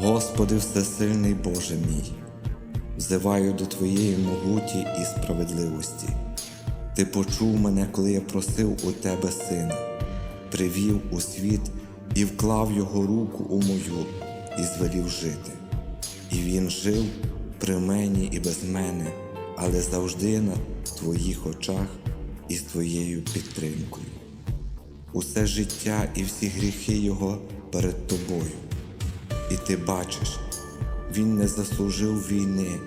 Господи, всесильний Боже мій, взиваю до Твоєї могуті і справедливості. Ти почув мене, коли я просив у Тебе сина, привів у світ і вклав його руку у мою і звелів жити. І він жив при мені і без мене, але завжди на Твоїх очах і з Твоєю підтримкою. Усе життя і всі гріхи Його перед тобою. І ти бачиш, він не заслужив війни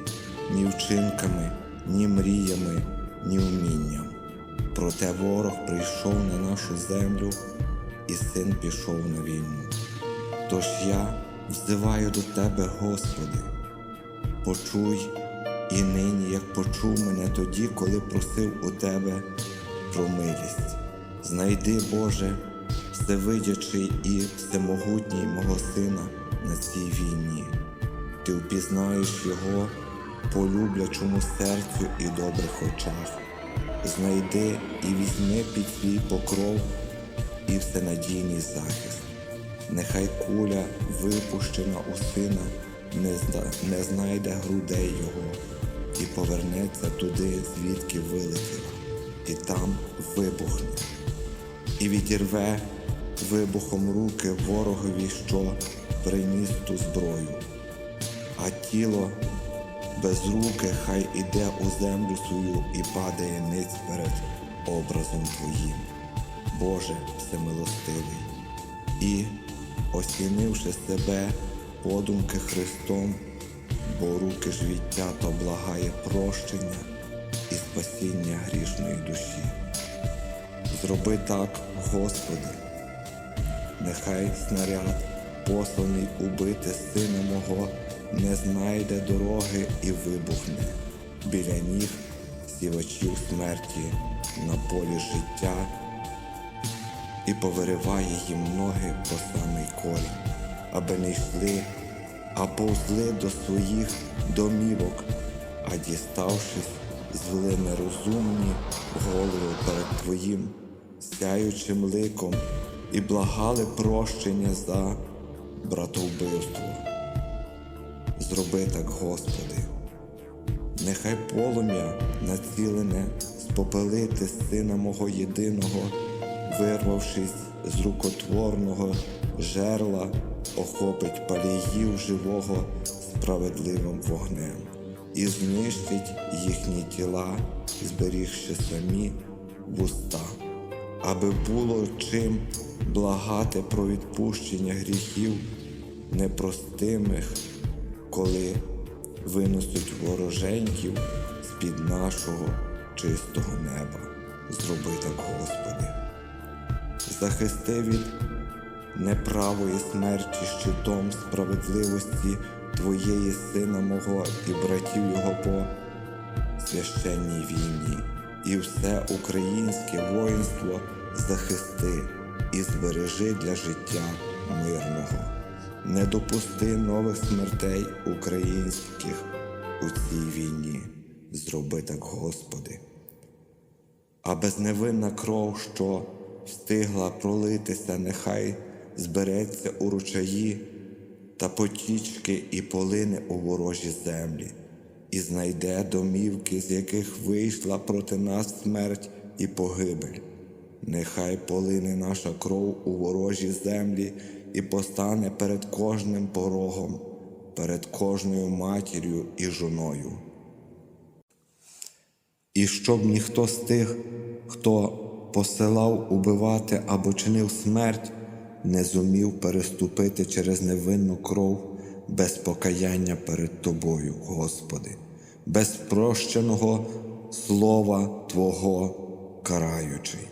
ні вчинками, ні мріями, ні вмінням. Проте ворог прийшов на нашу землю, і син пішов на війну. Тож я взиваю до тебе, Господи, почуй і нині, як почув мене тоді, коли просив у тебе про милість. Знайди, Боже, всевидячий і всемогутній мого сина на цій війні. Ти впізнаєш його по люблячому серцю і добрих очах. Знайди і візьми під свій покров і всенадійний захист. Нехай куля, випущена у сина, не, зда- не знайде грудей його і повернеться туди, звідки вилетіла, і там вибухне і відірве вибухом руки ворогові, що приніс ту зброю. А тіло без руки хай іде у землю свою і падає ниць перед образом Твоїм, Боже всемилостивий. І, осінивши себе подумки Христом, бо руки ж відтято благає прощення і спасіння грішної душі. Зроби так, Господи, нехай снаряд, посланий убити сина мого, не знайде дороги і вибухне. Біля ніг сівачів смерті на полі життя і повириває їм ноги по самий корінь, аби не йшли, а повзли до своїх домівок, а діставшись, звели нерозумні голови перед Твоїм сяючим ликом і благали прощення за братовбивство. Зроби так, Господи, нехай полум'я націлене спопелити сина мого єдиного, вирвавшись з рукотворного жерла, охопить паліїв живого справедливим вогнем і знищить їхні тіла, зберігши самі вуста, аби було чим благати про відпущення гріхів непростимих, коли винесуть вороженьків з-під нашого чистого неба. Зроби так, Господи. Захисти від неправої смерті щитом справедливості Твоєї сина мого і братів його по священній війні, і все українське воїнство захисти і збережи для життя мирного. Не допусти нових смертей українських у цій війні. Зроби так, Господи. А безневинна кров, що встигла пролитися, нехай збереться у ручаї та потічки і полине у ворожі землі, і знайде домівки, з яких вийшла проти нас смерть і погибель. Нехай полине наша кров у ворожі землі і постане перед кожним порогом, перед кожною матір'ю і жоною. І щоб ніхто з тих, хто посилав убивати або чинив смерть, не зумів переступити через невинну кров без покаяння перед Тобою, Господи, без прощеного слова Твого караючий.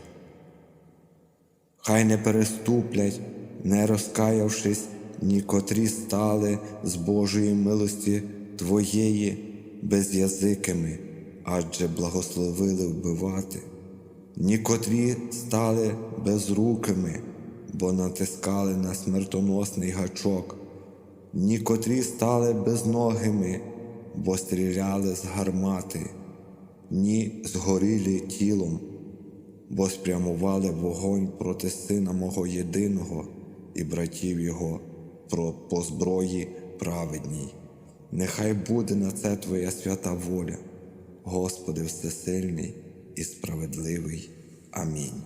Хай не переступлять, не розкаявшись, ні котрі стали з Божої милості Твоєї безязикими, адже благословили вбивати, ні котрі стали безрукими, бо натискали на смертоносний гачок, ні котрі стали безногими, бо стріляли з гармати, ні згорілі тілом, бо спрямували вогонь проти сина мого єдиного і братів його про по зброї праведній. Нехай буде на це Твоя свята воля, Господи Всесильний і справедливий. Амінь.